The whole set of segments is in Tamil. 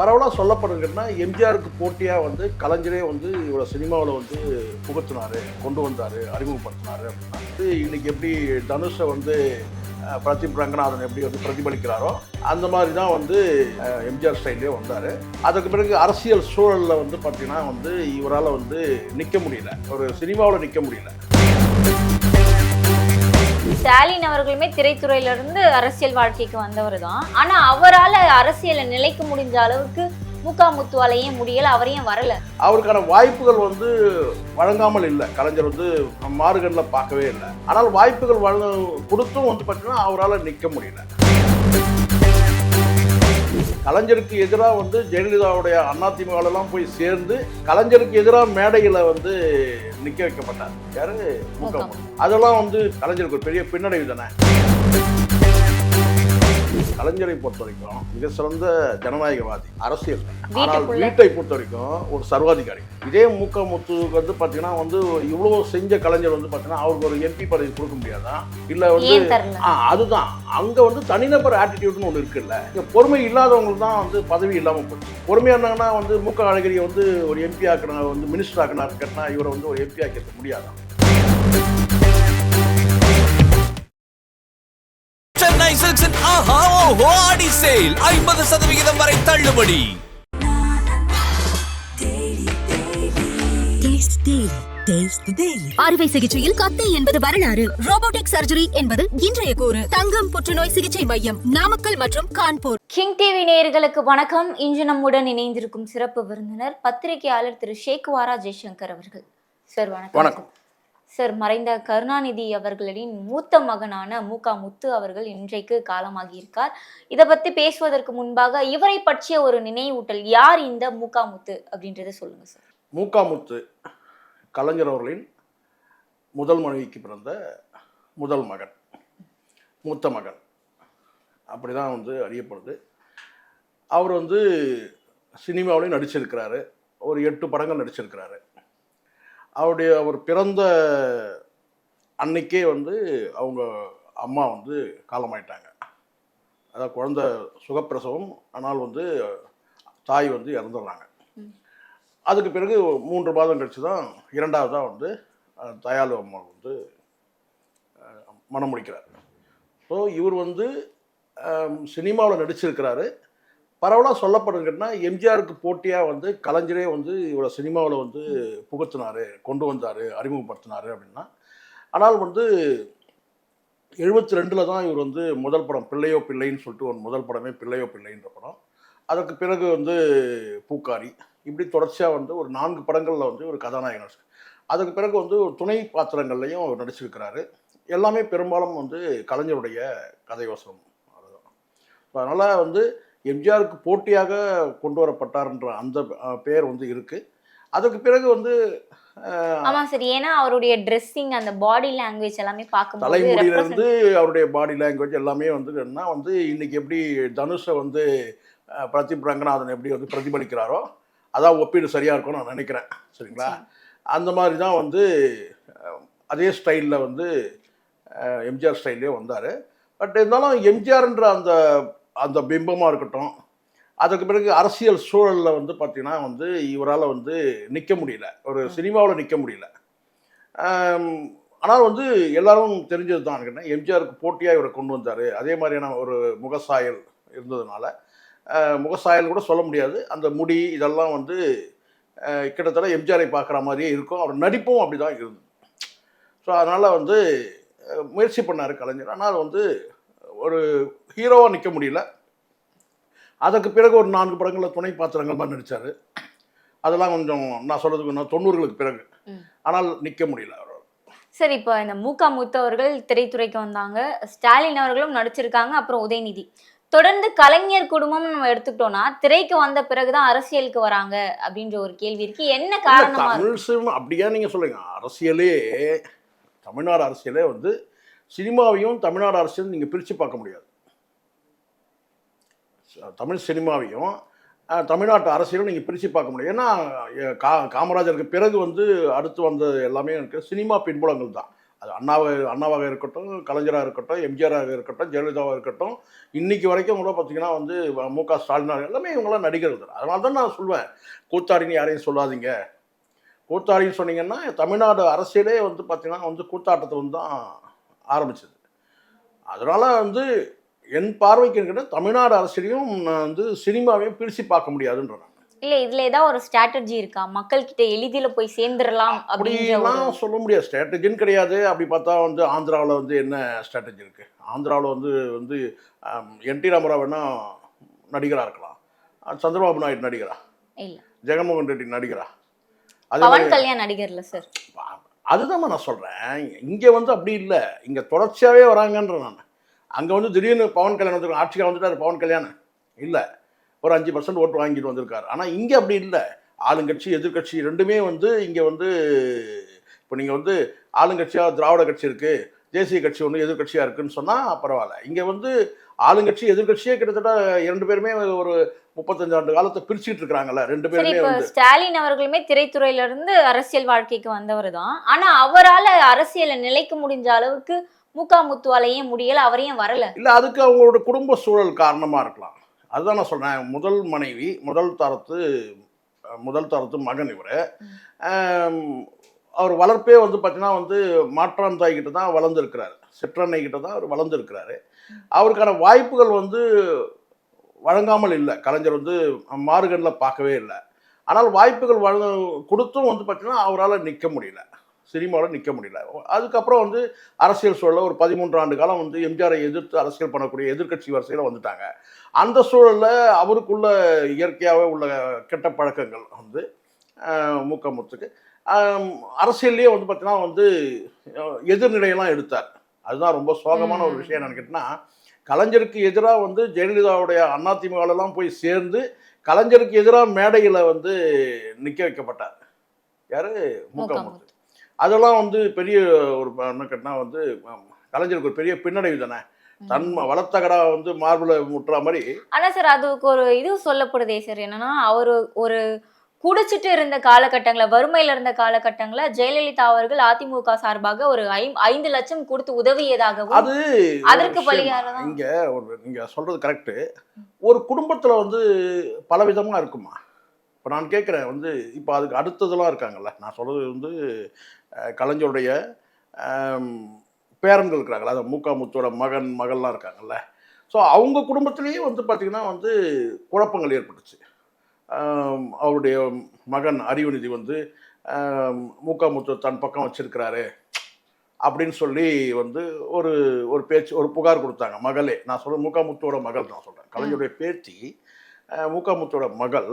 பரவலாக சொல்லப்படுங்கன்னா எம்ஜிஆருக்கு போட்டியாக வந்து கலைஞரே வந்து இவ்வளோ சினிமாவில் வந்து புகுத்தினார் கொண்டு வந்தார் அறிமுகப்படுத்தினார் அப்படின்னா வந்து இன்னைக்கு எப்படி தனுஷை வந்து பிரதீப் ரங்கநாதன் எப்படி வந்து பிரதிபலிக்கிறாரோ அந்த மாதிரி தான் வந்து எம்ஜிஆர் ஸ்டைல்லே வந்தார். அதுக்கு பிறகு அரசியல் சூழலில் வந்து பார்த்தீங்கன்னா வந்து இவரால் வந்து நிற்க முடியல. ஒரு சினிமாவில் நிற்க முடியல. ஸ்டாலின் அவர்களுமே திரைத்துறையிலிருந்து அரசியல் வாழ்க்கைக்கு வந்தவர் தான் ஆனால் அவரால் அரசியலை நிலைக்க முடிஞ்ச அளவுக்கு முகா முத்துவாலையும் முடியல அவரையும் வரல. அவருக்கான வாய்ப்புகள் வந்து வழங்காமல் இல்லை. கலைஞர் வந்து மாறுகளில் பார்க்கவே இல்லை. ஆனால் வாய்ப்புகள் வழங்க கொடுத்தும் வந்து பார்த்தீங்கன்னா அவரால் நிற்க முடியல. கலைஞருக்கு எதிராக வந்து ஜெயலலிதாவுடைய அதிமுகலாம் போய் சேர்ந்து கலைஞருக்கு எதிராக மேடையில் வந்து நிற்க வைக்கப்பட்டார். யாரு? அதெல்லாம் வந்து கலைஞருக்கு ஒரு பெரிய பின்னடைவு தானே? கலைஞரை பொறுத்த வரைக்கும் மிக சிறந்த ஜனநாயகவாதி அரசியல். ஆனால். வீட்டை பொறுத்த வரைக்கும் ஒரு சர்வாதிகாரி. இதே மூக்க முத்துக்கு வந்து பார்த்தீங்கன்னா வந்து இவ்வளோ செஞ்ச கலைஞர் வந்து பார்த்தீங்கன்னா அவருக்கு ஒரு எம்பி பதவி கொடுக்க முடியாதா? இல்லை வந்து ஆ அதுதான். அங்கே வந்து தனிநபர் ஆட்டிடியூட்னு ஒன்று இருக்குல்ல இங்க பொறுமை இல்லாதவங்களுக்கு தான் வந்து பதவி இல்லாமல் போச்சு. பொறுமையாக இருந்தாங்கன்னா வந்து மூக்க அழகிரியை வந்து ஒரு எம்பி ஆக்கின வந்து மினிஸ்டர் ஆக்கினார் கேட்டா இவரை வந்து ஒரு எம்பி ஆக்கிக்க முடியாதான் சென்னை சில்க்ஸின் ஆஹா ஓஹோ ஆடி சேல். ஐம்பது சதவிகிதம் வரை தள்ளுபடி. Taste Daily. Taste the Daily. அறுவை சிகிச்சையில் கத்தை என்பது வரலாறு. ரோபோட்டிக் சர்ஜரி என்பது இன்றைய கூறு. தங்கம் புற்றுநோய் சிகிச்சை மையம் நாமக்கல் மற்றும் கான்பூர். கிங் டிவி நேயர்களுக்கு வணக்கம். இன்று நம்முடன் இணைந்திருக்கும் சிறப்பு விருந்தினர் பத்திரிகையாளர் திரு. ஷேக்வாரா ஜெய்சங்கர் அவர்கள். சார் வணக்கம். வணக்கம். சார் மறைந்த கருணாநிதி அவர்களின் மூத்த மகனான மூகா முத்து அவர்கள் இன்றைக்கு காலமாகியிருக்கார் இதை பற்றி பேசுவதற்கு முன்பாக இவரை பற்றிய ஒரு நினைவூட்டல் யார் இந்த மூகா முத்து அப்படின்றத சொல்லுங்க சார். மூக்காமுத்து கலைஞர் அவர்களின் முதல் மனைவிக்கு பிறந்த முதல் மகன் மூத்த மகன். அப்படி தான் வந்து அறியப்படுது. அவர் வந்து சினிமாவிலையும் நடிச்சிருக்கிறாரு. ஒரு எட்டு படங்கள் நடிச்சிருக்கிறாரு. அவருடைய அவர் பிறந்த அன்னைக்கே வந்து அவங்க அம்மா வந்து காலமாயிட்டாங்க. அதாவது குழந்தை சுகப்பிரசவம் ஆனால் வந்து தாய் வந்து இறந்துடுறாங்க அதுக்கு பிறகு மூன்று மாதம் கழிச்சு தான் இரண்டாவதாக வந்து தயாளு அம்மா வந்து மணம் முடிக்கிறார். ஸோ இவர் வந்து சினிமாவில் நடிச்சிருக்கிறாரு. பரவலாக சொல்லப்படுங்கன்னா எம்ஜிஆருக்கு போட்டியாக வந்து கலைஞரே வந்து இவரை சினிமாவில் வந்து புகுத்தினார் கொண்டு வந்தார் அறிமுகப்படுத்தினார் அப்படின்னா ஆனால் வந்து எழுபத்தி ரெண்டில் தான் இவர் வந்து முதல் படம் பிள்ளையோ பிள்ளைன்னு சொல்லிட்டு ஒரு முதல் படமே பிள்ளையோ பிள்ளைன்ற படம். அதற்கு பிறகு வந்து பூக்காரி. இப்படி தொடர்ச்சியாக வந்து ஒரு நான்கு படங்களில் வந்து ஒரு கதாநாயகன் அதுக்கு பிறகு வந்து ஒரு துணை பாத்திரங்கள்லையும் அவர் நடிச்சிருக்கிறாரு. எல்லாமே பெரும்பாலும் வந்து கலைஞருடைய கதைவசம் அதுதான் அதனால் வந்து எம்ஜிஆருக்கு போட்டியாக கொண்டு வரப்பட்டார்ன்ற அந்த பெயர் வந்து இருக்குது அதுக்கு பிறகு வந்து ஆமா சார். ஏன்னா அவருடைய ட்ரெஸ்ஸிங் அந்த பாடி லாங்குவேஜ் எல்லாமே பார்க்கும்போது தலைமுடியிலேருந்து represent- அவருடைய பாடி லாங்குவேஜ் எல்லாமே வந்து என்ன வந்து இன்னைக்கு எப்படி தனுஷை வந்து பிரதீப் ரங்கநாதன் எப்படி வந்து பிரதிபலிக்கிறாரோ அதான் ஒப்பீடு சரியாக இருக்கும்னு நான் நினைக்கிறேன். சரிங்களா? அந்த மாதிரி தான் வந்து அதே ஸ்டைலில் வந்து எம்ஜிஆர் ஸ்டைல்லே வந்தார். பட் இருந்தாலும் எம்ஜிஆர்ன்ற அந்த அந்த பிம்பமாக இருக்கட்டும். அதுக்கு பிறகு அரசியல் சூழலில் வந்து பார்த்திங்கன்னா வந்து இவரால் வந்து நிற்க முடியல. ஒரு சினிமாவில் நிற்க முடியல. ஆனால் வந்து எல்லாரும் தெரிஞ்சது தான். எனக்கு எம்ஜிஆருக்கு போட்டியாக இவரை கொண்டு வந்தார். அதே மாதிரியான ஒரு முகசாயல் இருந்ததுனால முகசாயல் கூட சொல்ல முடியாது. அந்த முடி இதெல்லாம் வந்து கிட்டத்தட்ட எம்ஜிஆரை பார்க்குற மாதிரியே இருக்கும். அவர் நடிப்பும் அப்படி தான் இருந்தது. ஸோ அதனால் வந்து முயற்சி பண்ணார் கலைஞர். ஆனால் வந்து ஒரு ஹீரோவாக நிற்க முடியல. அதற்கு பிறகு ஒரு நான்கு படங்களில் துணை பாத்திரங்கள் மாதிரி நடித்தார் அதெல்லாம் கொஞ்சம் நான் சொல்கிறதுக்கு இன்னும் தொண்ணூறுகளுக்கு பிறகு. ஆனால் நிற்க முடியல சார் இப்போ இந்த மூகா முத்து அவர்கள் திரைத்துறைக்கு வந்தாங்க. ஸ்டாலின் அவர்களும் நடிச்சிருக்காங்க அப்புறம் உதயநிதி. தொடர்ந்து கலைஞர் குடும்பம் நம்ம எடுத்துக்கிட்டோம்னா திரைக்கு வந்த பிறகுதான் அரசியலுக்கு வராங்க அப்படின்ற ஒரு கேள்வி இருக்கு. என்ன காரணமா தமிழ் அப்படியா நீங்கள் சொல்லுங்க அரசியலே தமிழ்நாடு அரசியலே வந்து சினிமாவையும் தமிழ்நாடு அரசியலும் நீங்கள் பிரித்து பார்க்க முடியாது. தமிழ் சினிமாவையும் தமிழ்நாட்டு அரசியலும் நீங்கள் பிரித்து பார்க்க முடியும் ஏன்னா கா காமராஜருக்கு பிறகு வந்து அடுத்து வந்த எல்லாமே எனக்கு சினிமா பின்புலங்கள் தான். அது அண்ணாவாக அண்ணாவாக இருக்கட்டும் கலைஞராக இருக்கட்டும் எம்ஜிஆராக இருக்கட்டும் ஜெயலலிதாவாக இருக்கட்டும் இன்றைக்கி வரைக்கும் கூட பார்த்தீங்கன்னா வந்து மு க ஸ்டாலின் எல்லாமே இவங்களாம் நடிகர்கள் தான். அதனால தான் நான் சொல்வேன் கூத்தாடின்னு யாரையும் சொல்லாதீங்க. கூத்தாடின்னு சொன்னீங்கன்னா தமிழ்நாடு அரசியலே வந்து பார்த்தீங்கன்னா வந்து கூத்தாட்டத்தில் வந்து தான் ஆரம்பிச்சது. அதனால வந்து என் பார்வைக்கு என்கிட்ட தமிழ்நாடு அரசியலையும் நான் வந்து சினிமாவையும் பிரித்து பார்க்க முடியாதுன்ற நான். இல்ல இதுல ஏதாவது ஒரு ஸ்ட்ராட்டஜி இருக்கா? மக்கள் கிட்ட எளிதில போய் சேர்ந்துடலாம் அப்படிலாம் சொல்ல முடியாது. ஸ்ட்ராட்டஜின்னு கிடையாது. அப்படி பார்த்தா வந்து ஆந்திராவில் வந்து என்ன ஸ்ட்ராட்டஜி இருக்கு? ஆந்திராவில் வந்து வந்து என் டி ராமராவ் வேணா நடிகராக இருக்கலாம். சந்திரபாபு நாயுடு நடிகரா? இல்ல. ஜெகன்மோகன் ரெட்டி நடிகரா? அதே கல்யாண் நடிகர்ல சார் அதுதான் நான் சொல்கிறேன் இங்கே வந்து அப்படி இல்லை. இங்கே தொடர்ச்சியாகவே வராங்கன்ற நான். அங்கே வந்து திடீர்னு பவன் கல்யாணம் வந்து ஆட்சிக்கு வந்துட்டார் பவன் கல்யாணம். இல்லை. ஒரு அஞ்சு பர்சன்ட் ஓட்டு வாங்கிட்டு வந்திருக்காரு. ஆனால் இங்கே அப்படி இல்லை. ஆளுங்கட்சி எதிர்க்கட்சி ரெண்டுமே வந்து இங்கே வந்து இப்போ நீங்கள் வந்து ஆளுங்கட்சியாக திராவிட கட்சி இருக்குது தேசிய கட்சி ஒன்று எதிர்க்கட்சியாக இருக்குன்னு சொன்னால் பரவாயில்ல. இங்கே வந்து ஆளுங்கட்சி எதிர்க்கட்சியே கிட்டத்தட்ட இரண்டு பேருமே ஒரு முப்பத்தஞ்சு ஆண்டு காலத்தை பிரிச்சுட்டு இருக்கிறாங்கல்ல. ரெண்டு பேருமே வந்து ஸ்டாலின் அவர்களுமே திரைத்துறையில இருந்து அரசியல் வாழ்க்கைக்கு வந்தவர் தான். ஆனா அவரால அரசியலை நிலைக்க முடிஞ்ச அளவுக்கு முகா முத்துவாலையும் முடியல அவரையும் வரல. இல்லை அதுக்கு அவங்களோட குடும்ப சூழல் காரணமாக இருக்கலாம். அதுதான் நான் சொல்கிறேன் முதல் மனைவி முதல் தரத்து முதல் தரத்து மகன் இவர். அவர் வளர்ப்பே வந்து பார்த்தீங்கன்னா வந்து மாற்றான் தாய் கிட்ட தான் வளர்ந்துருக்கிறாரு. சிற்றன்னை கிட்ட தான் அவர் வளர்ந்துருக்கிறாரு. அவருக்கான வாய்ப்புகள் வந்து வழங்காமல் இல்லை. கலைஞர் வந்து மாறுகண்ணில் பார்க்கவே இல்லை. ஆனால் வாய்ப்புகள் வழங்க கொடுத்தும் வந்து பார்த்தீங்கன்னா அவரால் நிற்க முடியல. சினிமாவில் நிற்க முடியல. அதுக்கப்புறம் வந்து அரசியல் சூழலில் ஒரு பதிமூன்று ஆண்டு காலம் வந்து எம்ஜிஆரை எதிர்த்து அரசியல் பண்ணக்கூடிய எதிர்க்கட்சி வரிசையில் வந்துட்டாங்க. அந்த சூழலில் அவருக்குள்ள இயற்கையாகவே உள்ள கெட்ட பழக்கங்கள் வந்து ஆஹ், மூக்கமுத்துக்கு அரசியல்லையே வந்து பார்த்தீங்கன்னா வந்து எதிர்நிலையெல்லாம் எடுத்தார். அதுதான் ரொம்ப சோகமான ஒரு. விஷயம் என்னன்னு கேட்டிங்கன்னா கலைஞருக்கு எதிராக வந்து ஜெயலலிதாவுடைய அதிமுகலெல்லாம் போய் சேர்ந்து கலைஞருக்கு எதிராக மேடையில் வந்து நிற்க வைக்கப்பட்டார். யாரு? மூக்கமுத்து. அதெல்லாம் வந்து பெரிய ஒரு என்ன கேட்டா வந்து கலைஞருக்கு ஒரு பெரிய பின்னடைவு தானே. தன் ம- வளர்த்தகடா வந்து மார்பிள முட்டுற மாதிரி ஆனா சார் அதுக்கு ஒரு இது சொல்லப்படுதே சார் என்னன்னா அவர் ஒரு குடிச்சிட்டு இருந்த காலகட்டங்கள வறுமையில இருந்த காலகட்டங்கள ஜெயலலிதா அவர்கள் அதிமுக சார்பாக ஒரு ஐந்து லட்சம் கொடுத்து உதவியதாகவும் அது அதற்கு. தான். இங்க ஒரு நீங்க சொல்றது கரெக்ட் ஒரு குடும்பத்துல வந்து பல விதமா இருக்குமா? இப்போ நான் கேட்குறேன் வந்து இப்போ அதுக்கு அடுத்ததெல்லாம் இருக்காங்கல்ல. நான் சொல்றது வந்து கலைஞருடைய பேரன்கள் இருக்கிறாங்களா அது மூக்கா முத்தோட மகன் மகள்லாம் இருக்காங்கல்ல. ஸோ அவங்க குடும்பத்திலேயே வந்து பார்த்திங்கன்னா வந்து குழப்பங்கள் ஏற்பட்டுச்சு. அவருடைய மகன் அறிவுநிதி வந்து ஆம், மூக்கா முத்து தன் பக்கம் வச்சிருக்கிறாரு அப்படின்னு சொல்லி வந்து ஒரு ஒரு பேச்சு ஒரு புகார் கொடுத்தாங்க. மகளே நான் சொல்ற மூக்காமுத்தோட மகள் நான் சொல்கிறேன் கலைஞருடைய பேத்தி மூக்காமுத்தோட மகள்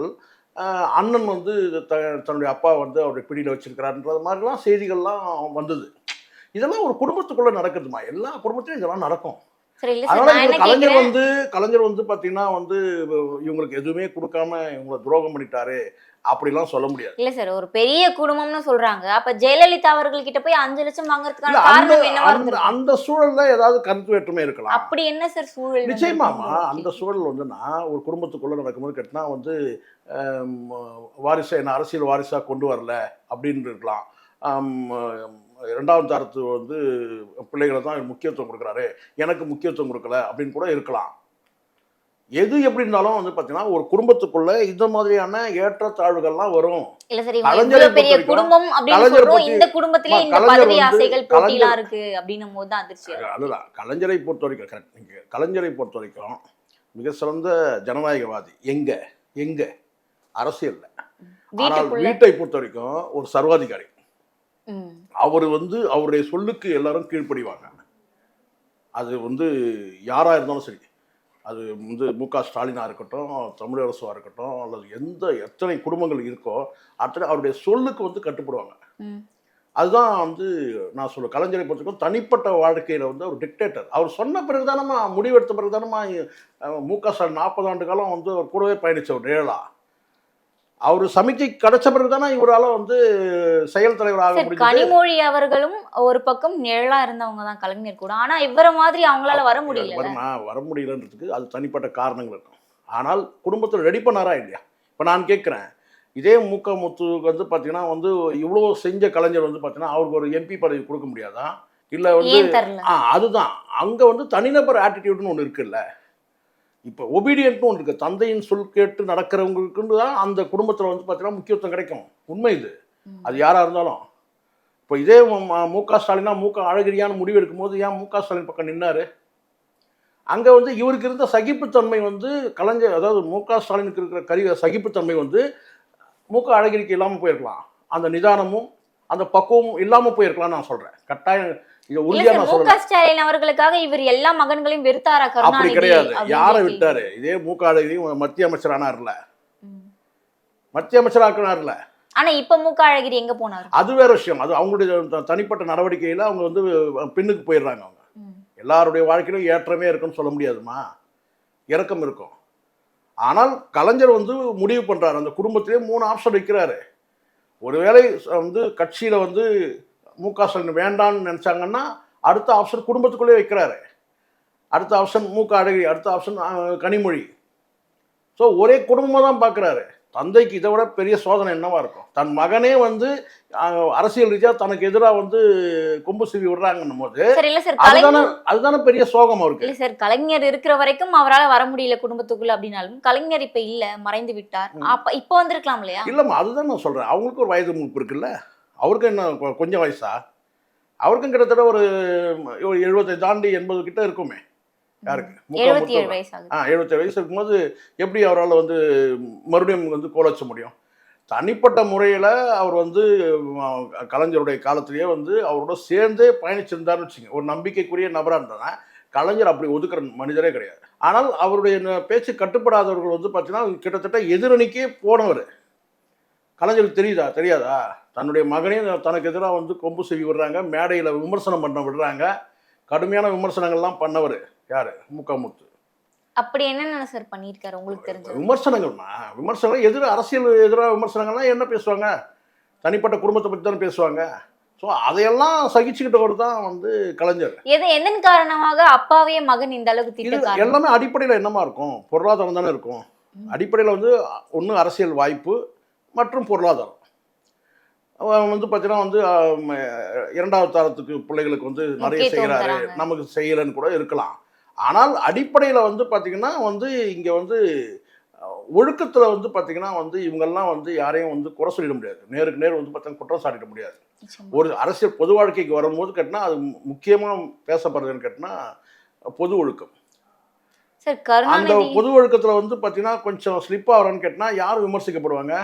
அண்ணன் வந்து த தன்னுடைய அப்பா வந்து அவருடைய பிடியில் வச்சிருக்கிறாருன்றது மாதிரிலாம் செய்திகள்லாம் வந்தது. இதெல்லாம் ஒரு குடும்பத்துக்குள்ள நடக்குதுமா? எல்லா குடும்பத்திலும் இதெல்லாம் நடக்கும். கலைஞர் வந்து கலைஞர் வந்து பாத்தீங்கன்னா வந்து இவங்களுக்கு எதுவுமே கொடுக்காம இவங்களை துரோகம் பண்ணிட்டாரு அப்படிலாம் சொல்ல முடியாது. இல்ல சார் ஒரு பெரிய குடும்பம்னு சொல்றாங்க. அப்ப ஜெயலலிதா அவர்கள் கிட்ட போய் அஞ்சு லட்சம் வாங்குறதுக்கான அந்த காரணம் என்னவா அந்த சூழல்ல ஏதாவது கருத்து வேற்றுமை இருக்கலாம். அப்படி என்ன சார் சூழல் நிச்சயமாமா? அந்த சூழல் வந்துன்னா ஒரு குடும்பத்துக்குள்ள நடக்கும்போது கேட்டினா வந்து வாரிசை என்ன அரசியல் வாரிசா கொண்டு வரல அப்படின்னு இருக்கலாம் ஆம், இரண்டாவது தரத்து வந்து பிள்ளைகளை தான் முக்கியத்துவம் கொடுக்குறாரு எனக்கு முக்கியத்துவம் கொடுக்கல அப்படின்னு கூட இருக்கலாம். எது எப்படி இருந்தாலும் வந்து பார்த்தீங்கன்னா ஒரு குடும்பத்துக்குள்ள இந்த மாதிரியான ஏற்றத்தாழ்வுகள்லாம் வரும். இல்ல சார் இவங்க கலைஞரை பெரிய குடும்பம் இந்த குடும்பத்திலே இந்த கலைஞர் பதவி வந்து- ஆசைகள் போட்டிலாம் கலைஞர் இருக்கு அப்படின்னும் போது தான் அதிர்ச்சி ஆகுது. அதுதான். கலைஞரை பொறுத்த வரைக்கும் கரெக்ட் நீங்கள் கலைஞரை பொறுத்த வரைக்கும் மிக சிறந்த ஜனநாயகவாதி. எங்க? எங்க? அரசியல்ல. ஆனால் வீட்டை பொறுத்த வரைக்கும் ஒரு சர்வாதிகாரி. அவர் வந்து அவருடைய சொல்லுக்கு எல்லாரும் கீழ்ப்படிவாங்க. அது வந்து யாரா இருந்தாலும் சரி. அது வந்து மு க ஸ்டாலினாக இருக்கட்டும் தமிழரசுவாக இருக்கட்டும் அல்லது எந்த எத்தனை குடும்பங்கள் இருக்கோ அத்தனை அவருடைய சொல்லுக்கு வந்து கட்டுப்படுவாங்க. அதுதான் வந்து நான் சொல்ல கலைஞரை பொறுத்தவரைக்கும் தனிப்பட்ட வாழ்க்கையில் வந்து அவர் டிக்டேட்டர் அவர் சொன்ன பிறகு தானம்மா முடிவெடுத்த பிறகு தானம்மா மு க ஸ்டாலின் நாற்பது ஆண்டு காலம் வந்து அவர் கூடவே பயணித்தவர் நிழலா. அவர் சமிக்கை கிடைச்ச பிறகு தானே இவரால் வந்து செயல் தலைவராக முடிஞ்சது? கனிமொழி அவர்களும் ஒரு பக்கம் நிழலா இருந்தவங்க தான் கலைஞர் கூட. ஆனா இவர மாதிரி அவங்களால வர முடியல வரமா வர முடியலன்றதுக்கு அது தனிப்பட்ட காரணங்கள் இருக்கும். ஆனால் குடும்பத்தில் ரெடி பண்ணாரா இல்லையா? இப்போ நான் கேட்குறேன். இதே மூக்க முத்துக்கு வந்து பார்த்தீங்கன்னா வந்து இவ்வளோ செஞ்ச கலைஞர் வந்து பார்த்தீங்கன்னா அவருக்கு ஒரு எம்பி பதவி கொடுக்க முடியாதா? இல்லை வந்து ஆ அதுதான். அங்கே வந்து தனிநபர் ஆட்டிடியூட்னு ஒன்று இருக்குல்ல. இப்போ ஒபீடியன்ட்னு ஒன்று இருக்குது தந்தையின் சொல் கேட்டு நடக்கிறவங்களுக்குன்னு தான் அந்த குடும்பத்தில் வந்து பார்த்தீங்கன்னா முக்கியத்துவம் கிடைக்கும். உண்மை இது. அது யாராக இருந்தாலும். இப்போ இதே மு- க ஸ்டாலினா மு க அழகிரியான முடிவு எடுக்கும்போது ஏன் மு க ஸ்டாலின் பக்கம் நின்னாரு? அங்கே வந்து இவருக்கு இருந்த சகிப்புத்தன்மை வந்து கலைஞர் அதாவது மு க ஸ்டாலினுக்கு இருக்கிற கரி சகிப்புத்தன்மை வந்து மு க அழகிரிக்கு இல்லாமல் போயிருக்கலாம். அந்த நிதானமும் அந்த பக்குவமும் இல்லாமல் போயிருக்கலாம் நான் சொல்கிறேன் கட்டாயம் ஸ்டாலின் அவர்களுக்காக இவர் எல்லா மகன்களையும் வெறுத்தாரா அப்படி கிடையாது. யாரை. விட்டாரு? இதே மு க அழகிரி மத்திய அமைச்சர் ஆனார்ல. மத்திய அமைச்சர் ஆக்கினார்ல ஆனா இப்ப மு க அழகிரி எங்க போனாரு? அது வேற விஷயம். அது அவங்களுடைய தனிப்பட்ட நடவடிக்கையில் அவங்க வந்து பின்னுக்கு போயிடுறாங்க அவங்க. எல்லாருடைய வாழ்க்கையிலும் ஏற்றமே இருக்குன்னு சொல்ல முடியாதுமா? இறக்கம் இருக்கும். ஆனால் கலைஞர் வந்து முடிவு பண்றாரு. அந்த குடும்பத்திலே மூணு ஆப்ஷன் வைக்கிறாரு. ஒருவேளை வந்து கட்சியில் வந்து மு க ஸ்டாலின் வேண்டாம்னு நினச்சாங்கன்னா அடுத்த ஆப்ஷன் குடும்பத்துக்குள்ளே வைக்கிறாரு. அடுத்த ஆப்ஷன் மு க அழகிரி அடுத்த ஆப்ஷன் கனிமொழி. ஸோ ஒரே குடும்பமாக தான் பார்க்குறாரு தந்தைக்கு இதை விட பெரிய சோதனை என்னவா இருக்கும்? தன் மகனே வந்து அரசியல் ரீதியாக தனக்கு எதிராக வந்து கொம்பு சீவி விடுறாங்கன்னும் போது சார் இல்ல சார் அதுதானே அதுதானே பெரிய சோகம் அவருக்கு. இல்ல சார் கலைஞர் இருக்கிற வரைக்கும் அவரால வர முடியல குடும்பத்துக்குள்ள அப்படின்னாலும் கலைஞர் இப்ப இல்ல மறைந்து விட்டார். அப்ப இப்ப வந்திருக்கலாம் இல்லையா? இல்லைம்மா அதுதான் நான் சொல்கிறேன் அவங்களுக்கு ஒரு வயது மூப்பு இருக்குல்ல. அவருக்கு என்ன கொஞ்சம் வயசா? அவருக்கும் கிட்டத்தட்ட ஒரு எழுபத்தை தாண்டி எண்பது கிட்ட இருக்குமே. யாருக்கு? ஆ எழுபத்தேழு வயசு இருக்கும்போது எப்படி அவரால் வந்து மறுபடியும் வந்து கோலச்ச முடியும்? தனிப்பட்ட முறையில் அவர் வந்து கலைஞருடைய காலத்திலேயே வந்து அவரோட சேர்ந்தே பயணிச்சிருந்தாருன்னு வச்சுங்க ஒரு நம்பிக்கைக்குரிய நபராக இருந்தானா கலைஞர் அப்படி ஒதுக்குற மனிதரே கிடையாது. ஆனால் அவருடைய பேச்சு கட்டுப்படாதவர்கள் வந்து பார்த்தீங்கன்னா கிட்டத்தட்ட எதிரணிக்கே போனவர். கலைஞருக்கு தெரியுதா? தெரியாதா? தன்னுடைய மகனையும் தனக்கு எதிராக வந்து கொம்பு செய்வி விடுறாங்க மேடையில் விமர்சனம் பண்ண விடுறாங்க. கடுமையான விமர்சனங்கள்லாம் பண்ணவர் யார்? முக்காமுத்து அப்படி என்னென்ன சார் பண்ணியிருக்காரு? உங்களுக்கு தெரிஞ்சது? விமர்சனங்கள்மா விமர்சனம் எதிர அரசியல் எதிராக விமர்சனங்கள்லாம் என்ன பேசுவாங்க? தனிப்பட்ட குடும்பத்தை பற்றி தானே பேசுவாங்க. ஸோ அதையெல்லாம் சகிச்சுக்கிட்டவர் தான் வந்து கலைஞர். எது எதன் காரணமாக அப்பாவே மகன் இந்த அளவுக்கு இது எல்லாமே அடிப்படையில் என்னமா இருக்கும்? பொருளாதாரம் தானே இருக்கும். அடிப்படையில் வந்து ஒன்று அரசியல் வாய்ப்பு மற்றும் பொருளாதாரம். வந்து பார்த்தீங்கன்னா வந்து இரண்டாவது தரத்துக்கு பிள்ளைகளுக்கு வந்து நிறைய செய்கிறாரு. நமக்கு செய்யலைன்னு கூட இருக்கலாம். ஆனால் அடிப்படையில் வந்து பார்த்தீங்கன்னா வந்து இங்கே வந்து ஒழுக்கத்தில் வந்து பார்த்தீங்கன்னா வந்து இவங்கெல்லாம் வந்து யாரையும் வந்து குறை சொல்லிட முடியாது. நேருக்கு நேர் வந்து பார்த்தீங்கன்னா குற்றம் சாட்டிட முடியாது. ஒரு அரசியல் பொது வாழ்க்கைக்கு வரும்போது கேட்டினா அது முக்கியமாக பேசப்படுறதுன்னு கேட்டினா பொது ஒழுக்கம். சார் அந்த பொது ஒழுக்கத்தில் வந்து பார்த்தீங்கன்னா கொஞ்சம் ஸ்லிப் ஆகிறான்னு கேட்டினா யார் விமர்சிக்கப்படுவாங்க?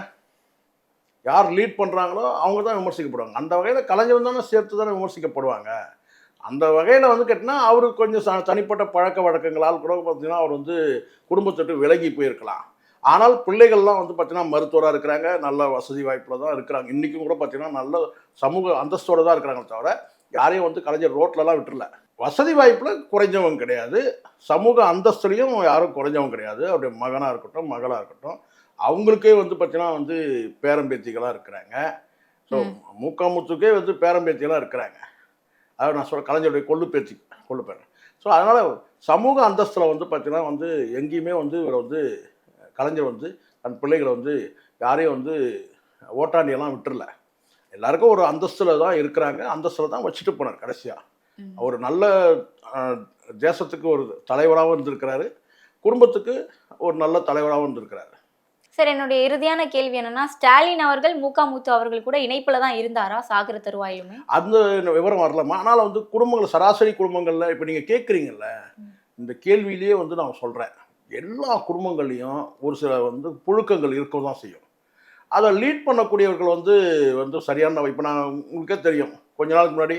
யார் லீட் பண்ணுறாங்களோ அவங்க தான் விமர்சிக்கப்படுவாங்க. அந்த வகையில் கலைஞர் தானே சேர்த்து தானே விமர்சிக்கப்படுவாங்க. அந்த வகையில் வந்து கேட்டினா அவர் கொஞ்சம் ச- தனிப்பட்ட பழக்க வழக்கங்களால் கூட பார்த்தீங்கன்னா அவர் வந்து குடும்பத்தொட்டு விலகி போயிருக்கலாம். ஆனால் பிள்ளைகள்லாம் வந்து பார்த்தீங்கன்னா மருத்துவராக இருக்கிறாங்க. நல்ல வசதி வாய்ப்பில் தான் இருக்கிறாங்க. இன்றைக்கும் கூட பார்த்தீங்கன்னா நல்ல சமூக அந்தஸ்தோடு தான் இருக்கிறாங்க தவிர யாரையும் வந்து கலைஞர் ரோட்லலாம் விட்டுறல. வசதி வாய்ப்பில் குறைஞ்சவங்க கிடையாது. சமூக அந்தஸ்துலேயும் யாரும் குறைஞ்சவங்க கிடையாது. அவருடைய மகனாக இருக்கட்டும் மகளாக இருக்கட்டும் அவங்களுக்கே வந்து பார்த்தீங்கன்னா வந்து பேரம்பேத்திகளாக இருக்கிறாங்க. ஸோ. மூக்காமுத்துக்கே வந்து பேரம்பேத்திகளாக இருக்கிறாங்க. அதாவது நான் சொல்ல கலைஞருடைய கொள்ளு பேத்தி கொள்ளு பேர் ஸோ அதனால் சமூக அந்தஸ்தில் வந்து பார்த்தீங்கன்னா வந்து எங்கேயுமே வந்து இவர் வந்து கலைஞர் வந்து தன் பிள்ளைகளை வந்து யாரையும் வந்து ஓட்டாண்டியெல்லாம் விட்டுறல. எல்லாருக்கும் ஒரு அந்தஸ்தில் தான் இருக்கிறாங்க. அந்தஸ்தில் தான் வச்சுட்டு போனார் கடைசியாக. அவர் நல்ல தேசத்துக்கு ஒரு தலைவராகவும் இருந்திருக்கிறாரு. குடும்பத்துக்கு ஒரு நல்ல தலைவராகவும் இருந்திருக்கிறாரு. சார் என்னுடைய இறுதியான கேள்வி என்னன்னா ஸ்டாலின் அவர்கள் மூகாமுத்து அவர்கள் கூட இணைப்புல தான் இருந்தாரா சாகர தருவாயிலுமே? அந்த விவரம் வரலாமா ஆனால் வந்து குடும்பங்கள் சராசரி குடும்பங்களில் இப்போ நீங்கள் கேட்குறீங்கல்ல இந்த கேள்வியிலேயே வந்து நான் சொல்கிறேன் எல்லா குடும்பங்கள்லையும் ஒரு சில வந்து புழுக்கங்கள் இருக்க தான் செய்யும். அதை லீட் பண்ணக்கூடியவர்கள் வந்து வந்து சரியான இப்போ நான் உங்களுக்கே தெரியும். கொஞ்ச நாளுக்கு முன்னாடி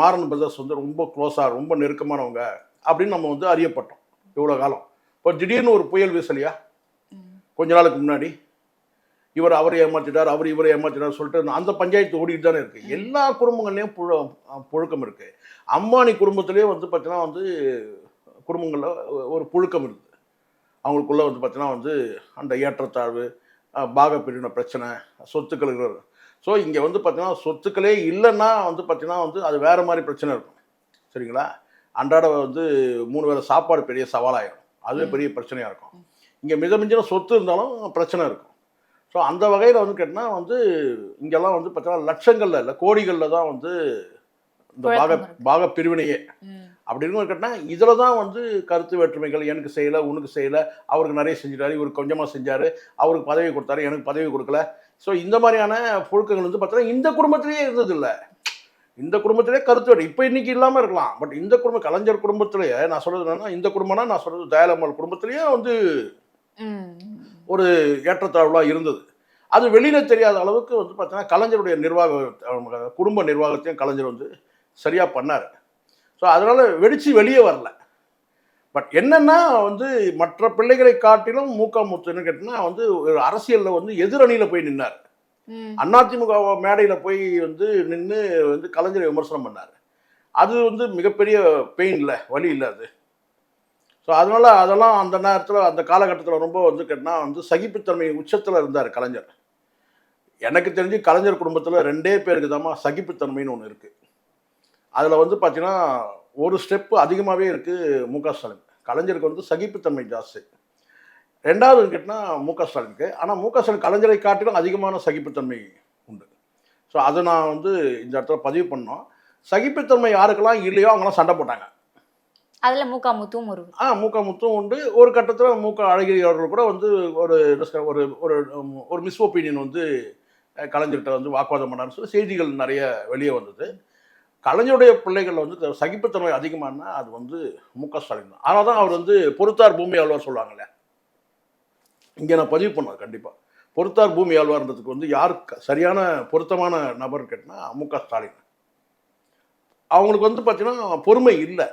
மாறன் பிரதர்ஸ் வந்து ரொம்ப க்ளோஸாக ரொம்ப நெருக்கமானவங்க அப்படின்னு நம்ம வந்து அறியப்பட்டோம். இவ்வளோ காலம். இப்போ திடீர்னு ஒரு புயல் வீசலையா? கொஞ்ச நாளுக்கு முன்னாடி இவர் அவரை ஏமாத்திட்டார் அவர் இவரை ஏமாத்திட்டார் சொல்லிட்டு அந்த பஞ்சாயத்து ஓடிட்டு தானே இருக்கு. எல்லா குடும்பங்கள்லையும் புழு புழுக்கம் இருக்கு. அம்பானி குடும்பத்திலேயே வந்து பார்த்தீங்கன்னா வந்து குடும்பங்களில் ஒரு புழுக்கம் இருக்குது அவங்களுக்குள்ள வந்து பார்த்தீங்கன்னா வந்து அந்த ஏற்றத்தாழ்வு பாக பிரிவின பிரச்சனை சொத்துக்கள் ஸோ இங்கே வந்து பார்த்தீங்கன்னா சொத்துக்களே இல்லைன்னா வந்து பார்த்தீங்கன்னா வந்து அது வேற மாதிரி பிரச்சனை இருக்கும். சரிங்களா? அன்றாட வந்து மூணு வேளை சாப்பாடு பெரிய சவாலாயிடும் அதுவே பெரிய பிரச்சனையாக இருக்கும். இங்கே மிதமிஞ்சின சொத்து இருந்தாலும் பிரச்சனை இருக்கும் ஸோ அந்த வகையில் வந்து கேட்டினா வந்து இங்கெல்லாம் வந்து பார்த்தீங்கன்னா லட்சங்களில் இல்லை கோடிகளில் தான் வந்து இந்த பாக. பாக பிரிவினையே ம். அப்படி இருக்கும் கேட்டால் இதில் தான் வந்து கருத்து வேற்றுமைகள் எனக்கு செய்யலை உனக்கு செய்யலை அவருக்கு நிறைய செஞ்சிட்டாரு இவருக்கு கொஞ்சமாக செஞ்சார் அவருக்கு பதவி கொடுத்தாரு எனக்கு பதவி கொடுக்கல ஸோ இந்த மாதிரியான புழுக்கங்கள் வந்து பார்த்தீங்கன்னா இந்த குடும்பத்திலேயே இருந்ததில்ல இந்த குடும்பத்திலே கருத்து இப்போ இன்னைக்கு இல்லாமல் இருக்கலாம் பட் இந்த குடும்பம் கலைஞர் குடும்பத்திலேயே நான் சொல்கிறது என்னன்னா இந்த குடும்பம்னா நான் சொல்கிறது தயாலம்மாள் குடும்பத்திலேயே வந்து. ஒரு ஏற்றத்தாழ்வாக இருந்தது. அது வெளியில் தெரியாத அளவுக்கு வந்து பார்த்தீங்கன்னா கலைஞருடைய நிர்வாக குடும்ப நிர்வாகத்தையும் கலைஞர் வந்து சரியாக பண்ணார். ஸோ அதனால் வெடித்து வெளியே வரல. பட் என்னன்னா வந்து மற்ற பிள்ளைகளை காட்டிலும் மூக்கா முத்துன்னு கேட்டிங்கன்னா வந்து ஒரு அரசியலில் வந்து எதிரணியில் போய் நின்னார். அதிமுக மேடையில் போய் வந்து நின்று வந்து கலைஞரை விமர்சனம் பண்ணார். அது வந்து மிகப்பெரிய பெயின் இல்லை வலி இல்லை அது. ஸோ அதனால் அதெல்லாம் அந்த நேரத்தில் அந்த காலகட்டத்தில் ரொம்ப வந்து கேட்டால் வந்து சகிப்புத்தன்மை உச்சத்தில் இருந்தார் கலைஞர். எனக்கு தெரிஞ்சு கலைஞர் குடும்பத்தில் ரெண்டே பேருக்கு தாம்மா சகிப்புத்தன்மைன்னு ஒன்று இருக்குது அதில் வந்து பார்த்திங்கன்னா ஒரு ஸ்டெப்பு அதிகமாகவே இருக்குது மு க ஸ்டாலின். கலைஞருக்கு வந்து சகிப்புத்தன்மை ஜாஸ்தி. ரெண்டாவது கேட்டால் மு க ஸ்டாலினுக்கு. ஆனால் மு க ஸ்டாலின் கலைஞரை காட்டிலும் அதிகமான சகிப்புத்தன்மை உண்டு. ஸோ அதை நான் வந்து இந்த இடத்துல பதிவு பண்ணோம். சகிப்புத்தன்மை யாருக்கெல்லாம் இல்லையோ அவங்களாம் சண்டை போட்டாங்க. அதில் மூக்கா முத்தும் ஒரு ஆ மூக்கா முத்தும் உண்டு. ஒரு கட்டத்தில் மூக்கா அழகிரி அவர்கள் கூட வந்து ஒரு ஒரு ஒரு ஒரு மிஸ் ஒப்பீனியன் வந்து கலைஞர்கிட்ட வந்து வாக்குவாதம் பண்ணார்னு சொல்லி செய்திகள் நிறைய வெளியே வந்தது. கலைஞருடைய பிள்ளைகள் வந்து சகிப்புத்தன்மை அதிகமானா அது வந்து மு க ஸ்டாலின் தான். ஆனால் தான் அவர் வந்து பொறுத்தார் பூமி ஆழ்வார் சொல்லுவாங்களே இங்கே நான் பதிவு பண்ணேன் கண்டிப்பாக பொறுத்தார் பூமி ஆழ்வார்ன்றதுக்கு வந்து யார் சரியான பொருத்தமான நபர் கேட்டினா மு க ஸ்டாலின். அவங்களுக்கு வந்து பார்த்தீங்கன்னா பொறுமை இல்லை.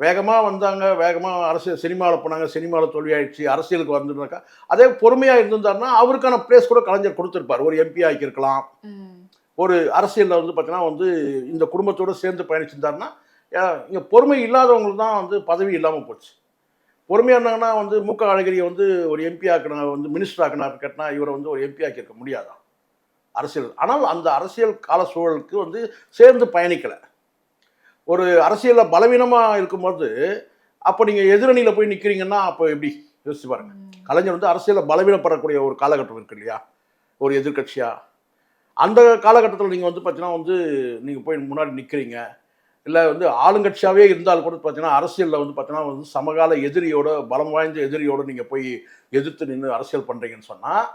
வேகமாக வந்தாங்க வேகமாக அரசியல் சினிமாவில் போனாங்க சினிமாவில் தோல்வியாயிடுச்சு அரசியலுக்கு வந்துருந்தாக்கா அதே பொறுமையாக இருந்திருந்தாருன்னா அவருக்கான பிளேஸ் கூட கலைஞர் கொடுத்துருப்பார். ஒரு எம்பி ஆக்கியிருக்கலாம் ம். ஒரு அரசியலில் வந்து பார்த்தீங்கன்னா வந்து இந்த குடும்பத்தோடு சேர்ந்து பயணிச்சிருந்தாருன்னா இங்கே பொறுமை இல்லாதவங்களுக்கு தான் வந்து பதவி இல்லாமல் போச்சு. பொறுமையாக இருந்தாங்கன்னா வந்து மூக்க அழகிரியை வந்து ஒரு எம்பி ஆக்கின வந்து மினிஸ்டர் ஆக்கினார் கேட்டினா இவரை வந்து ஒரு எம்பி ஆக்கியிருக்க முடியாதா அரசியல் ஆனால் அந்த அரசியல் கால சூழலுக்கு வந்து சேர்ந்து பயணிக்கலை. ஒரு அரசியலில் பலவீனமாக இருக்கும்போது அப்போ நீங்கள் எதிரணியில் போய் நிற்கிறீங்கன்னா அப்போ எப்படி? யோசிச்சு பாருங்க. கலைஞர் வந்து அரசியலில் பலவீனப்படக்கூடிய ஒரு காலகட்டம் இருக்கு இல்லையா? ஒரு எதிர்க்கட்சியா? அந்த காலகட்டத்தில் நீங்கள் வந்து பார்த்தீங்கன்னா வந்து நீங்கள் போய் முன்னாடி நிற்கிறீங்க இல்லை வந்து ஆளுங்கட்சியாகவே இருந்தால் கூட பார்த்தீங்கன்னா அரசியலில் வந்து பார்த்தீங்கன்னா வந்து சமகால எதிரியோட பலம் வாய்ந்த எதிரியோட நீங்கள் போய் எதிர்த்து நின்று அரசியல் பண்ணுறீங்கன்னு சொன்னால்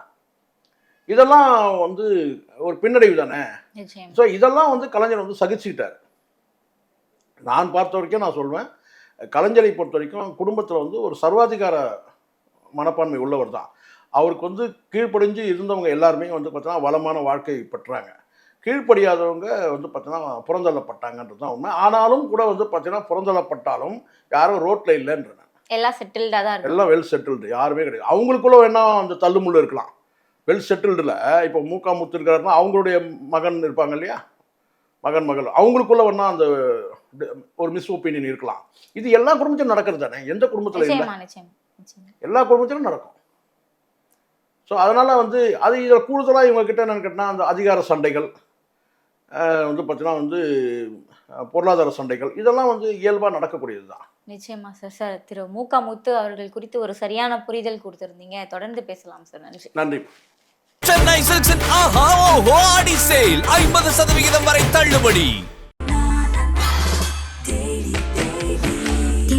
இதெல்லாம் வந்து ஒரு பின்னடைவு தானே? ஸோ இதெல்லாம் வந்து கலைஞர் வந்து சகிச்சுக்கிட்டார். நான் பார்த்த வரைக்கும் நான் சொல்வேன் கலைஞரை பொறுத்த வரைக்கும் குடும்பத்தில் வந்து ஒரு சர்வாதிகார மனப்பான்மை உள்ளவர் தான். அவருக்கு வந்து கீழ்ப்படிஞ்சு இருந்தவங்க எல்லாருமே வந்து பார்த்தீங்கன்னா வளமான வாழ்க்கை பெற்றாங்க. கீழ்ப்படியாதவங்க வந்து பார்த்தீங்கன்னா புறந்தள்ளப்பட்டாங்கன்றது தான் உண்மை. ஆனாலும் கூட வந்து பார்த்தீங்கன்னா புறந்தள்ளப்பட்டாலும் யாரும் ரோட்டில் இல்லைன்றேன். எல்லாம் செட்டில்டா தான் எல்லாம் வெல் செட்டில்டு யாருமே கிடையாது. அவங்களுக்குள்ள வேணா அந்த தள்ளுமுள்ளு இருக்கலாம். வெல் செட்டில்டில் இப்போ மூக்கா முத்து இருக்காருன்னா அவங்களுடைய மகன் இருப்பாங்க இல்லையா? மகன் மகள். அவங்களுக்குள்ள வேணா அந்த ஒரு மிஸ் ஒப்பீனியன் இருக்கலாம். இது எல்லா குடும்பத்திலும் நடக்கிறது தானே? எந்த குடும்பத்தில் இல்லை? எல்லா குடும்பத்திலும் நடக்கும். ஸோ அதனால வந்து அது இதில் கூடுதலாக இவங்க கிட்ட என்னன்னு கேட்டால் அந்த அதிகார சண்டைகள் வந்து பார்த்தீங்கன்னா வந்து பொருளாதார சண்டைகள் இதெல்லாம் வந்து இயல்பாக நடக்கக்கூடியது தான். நிச்சயமா சார் சார் திரு மூக்கா முத்து அவர்கள் குறித்து ஒரு சரியான புரிதல் கொடுத்திருந்தீங்க. தொடர்ந்து பேசலாம் சார் நன்றி. நன்றி. சென்னை சில்க்ஸின் ஆஹா ஓஹோ ஆடி சேல் ஐம்பது சதவிகிதம் வரை தள்ளுபடி.